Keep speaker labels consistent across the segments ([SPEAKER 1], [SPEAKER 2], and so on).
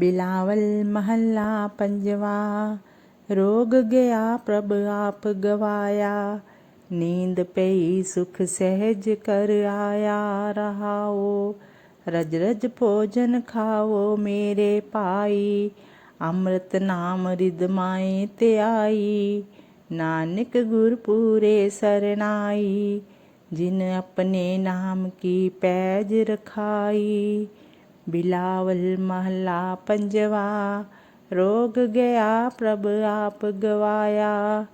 [SPEAKER 1] ਬਿਲਾਵਲ ਮਹੱਲਾ ਪੰਜਵਾ, ਰੋਗ ਗਿਆ ਪ੍ਰਭ ਆਪ ਗਵਾਇਆ, ਨੀਂਦ ਪਈ ਸੁਖ ਸਹਿਜ ਕਰ ਆਇਆ, ਰਹਾਓ, ਰਜ ਰਜ ਭੋਜਨ ਖਾਓ ਮੇਰੇ ਭਾਈ, ਅੰਮ੍ਰਿਤ ਨਾਮ ਰਿਦ ਮਾਏ ਤੇ ਆਈ, ਨਾਨਕ ਗੁਰ ਪੂਰੇ ਸਰਨਾਈ ਜਿਨ ਆਪਣੇ ਨਾਮ ਕੀ ਪੈਜ ਰਖਾਈ ਬਿਲਾਵਲ ਮਹਲਾ ਪੰਜਵਾ, ਰੋਗ ਗਿਆ ਪ੍ਰਭ ਆਪ ਗਵਾਇਆ,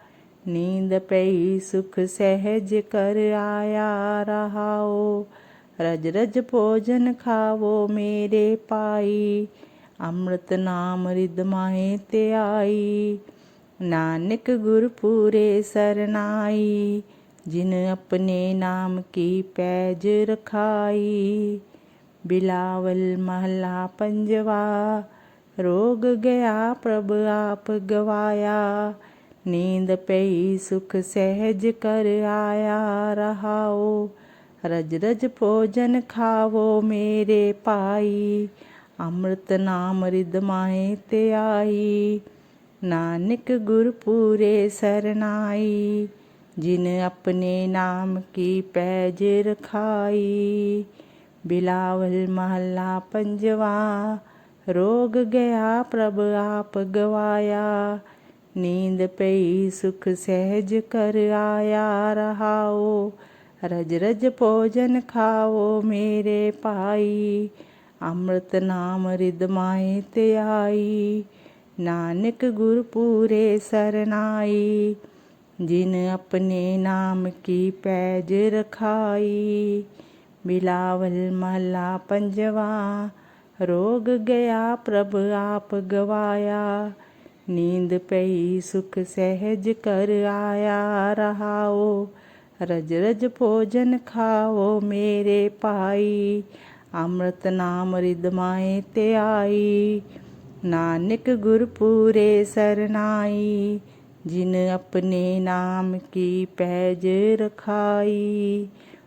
[SPEAKER 1] ਨੀਂਦ ਪਈ ਸੁਖ ਸਹਿਜ ਕਰ ਆਇਆ, ਰਹਾਓ ਰਜ ਰਜ ਭੋਜਨ ਖਾਵੋ ਮੇਰੇ ਪਾਈ ਅੰਮ੍ਰਿਤ ਨਾਮ ਰਿਦ ਮਾਏ ਤੇ ਆਈ, ਨਾਨਕ ਗੁਰ ਪੂਰੇ ਸਰਨਾਈ, ਜਿਨ ਆਪਣੇ ਨਾਮ ਕੀ ਪੈਜ ਰਖਾਈ ਬਿਲਾਵਲ ਮਹਲਾ ਪੰਜਵਾ ਰੋਗ ਗਿਆ ਪ੍ਰਭ ਆਪ ਗਵਾਇਆ ਨੀਂਦ ਪਈ ਸੁਖ ਸਹਿਜ ਕਰ ਆਇਆ ਰਹਾਓ ਰਜ ਰਜ ਭੋਜਨ ਖਾਵੋ ਮੇਰੇ ਭਾਈ ਅੰਮ੍ਰਿਤ ਨਾਮ ਰਿਦ ਮਾਏ ਤੇ ਆਈ ਨਾਨਕ ਗੁਰ ਪੂਰੇ ਸਰਨਾਈ ਜਿਨ ਆਪਣੇ ਨਾਮ ਕੀ ਪੈਜ ਰਖਾਈ ਬਿਲਾਵਲ ਮਹੱਲਾ ਪੰਜਵਾ, ਰੋਗ ਗਿਆ ਪ੍ਰਭ ਆਪ ਗਵਾਇਆ, ਨੀਂਦ ਪਈ ਸੁਖ ਸਹਿਜ ਕਰ ਆਇਆ, ਰਹਾਓ, ਰਜ ਰਜ ਭੋਜਨ ਖਾਓ ਮੇਰੇ ਭਾਈ, ਅੰਮ੍ਰਿਤ ਨਾਮ ਰਿਦਮਾਏ ਤੇ ਆਈ, ਨਾਨਕ ਗੁਰ ਪੂਰੇ ਸਰਨਾਈ, ਜਿਨ ਆਪਣੇ ਨਾਮ ਕੀ ਪੈਜ ਰਖਾਈ ਬਿਲਾਵਲ ਮਹਲਾ ਪੰਜਵਾ, ਰੋਗ ਗਿਆ ਪ੍ਰਭ ਆਪ ਗਵਾਇਆ। ਨੀਂਦ ਪਈ, ਸੁਖ ਸਹਿਜ ਕਰ ਆਇਆ, ਰਹਾਓ ਰਜ ਰਜ ਭੋਜਨ ਖਾਓ ਮੇਰੇ ਭਾਈ। ਅੰਮ੍ਰਿਤ ਨਾਮ ਰਿਦਮਾਏ ਤੇ ਆਈ, ਨਾਨਕ ਗੁਰ ਪੂਰੇ ਸਰਨਾਈ, ਜਿਨ ਆਪਣੇ ਨਾਮ ਕੀ ਪੈਜ ਰਖਾਈ।